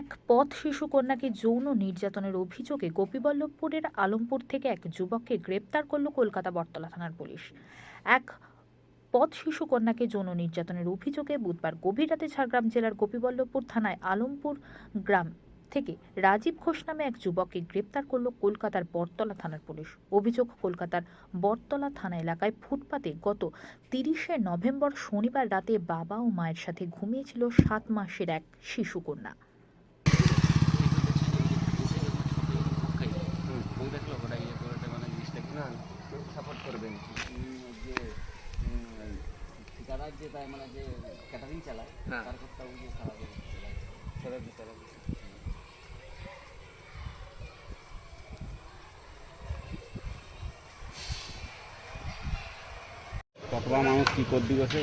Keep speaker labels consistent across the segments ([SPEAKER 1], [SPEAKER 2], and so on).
[SPEAKER 1] এক পথ শিশু কন্যাকে যৌন নির্যাতনের অভিযোগে গোপীবল্লভপুরের আলমপুর থেকে এক যুবককে গ্রেপ্তার করল কলকাতা বটতলা থানার পুলিশ। এক পথ শিশু কন্যাকে যৌন নির্যাতনের অভিযোগে বুধবার গভীর রাতে ঝাড়গ্রাম জেলার গোপীবল্লভপুর থানায় আলমপুর গ্রাম থেকে রাজীব ঘোষ নামে এক যুবককে গ্রেপ্তার করল কলকাতার বটতলা থানার পুলিশ। অভিযোগ, কলকাতার বটতলা থানা এলাকায় ফুটপাতে গত তিরিশে নভেম্বর শনিবার রাতে বাবা ও মায়ের সাথে ঘুমিয়েছিল সাত মাসের এক শিশু
[SPEAKER 2] ঠিকাদার যে মানে যে ক্যাটারিং চালায়
[SPEAKER 3] হ্যাঁ।
[SPEAKER 2] তার কথা ওই যে খারাপ
[SPEAKER 3] সারা
[SPEAKER 2] কতবা মানুষ কি কর দিবসে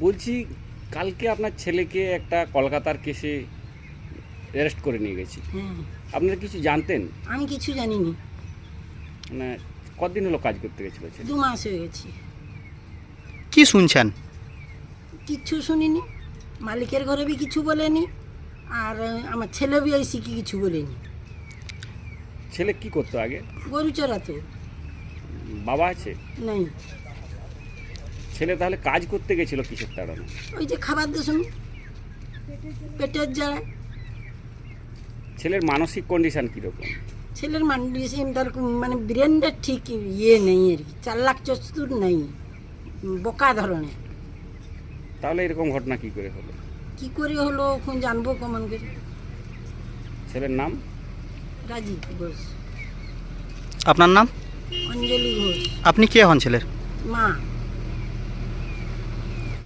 [SPEAKER 2] বলছি কালকে আপনার ছেলেকে একটা কলকাতার কেসে অ্যারেস্ট করে নিয়ে গেছি। আপনারা কিছু জানতেন?
[SPEAKER 4] আমি কিছু জানিনি।
[SPEAKER 2] মানে কতদিন হলো কাজ করতে গেছিল ছেলে?
[SPEAKER 4] দু মাস হয়ে গেছে।
[SPEAKER 5] কি শুনছেন?
[SPEAKER 4] কিচ্ছু শুনিনি। মালিকের ঘরে বি কিছু বলেনি। আর আমার ছেলে বি এসে কি কিছু বলেনি।
[SPEAKER 2] ছেলে কি করতো আগে?
[SPEAKER 4] গরু চড়াতো।
[SPEAKER 2] বাবা আছে?
[SPEAKER 4] নাই।
[SPEAKER 2] ছেলে তাহলে কাজ করতে গেছিল কিসের তাড়ানো
[SPEAKER 4] ওই যে খাবার দূষণ পেটের জ্বালা।
[SPEAKER 2] ছেলের মানসিক কন্ডিশন কীরকম?
[SPEAKER 4] ছেলের মান্ডিসিন তার মানে ব্রেনটা ঠিক ইয়ে নেই আর কি চার লাখ চতুর নেই বোকা ধরনের।
[SPEAKER 2] তাহলে এরকম ঘটনা কি করে হলো?
[SPEAKER 4] কি করে হলো এখন জানব কমন করে।
[SPEAKER 2] ছেলের নাম?
[SPEAKER 4] রাজীব ঘোষ।
[SPEAKER 5] আপনার নাম?
[SPEAKER 4] অঞ্জলি ঘোষ।
[SPEAKER 5] আপনি কে হন ছেলের?
[SPEAKER 4] মা।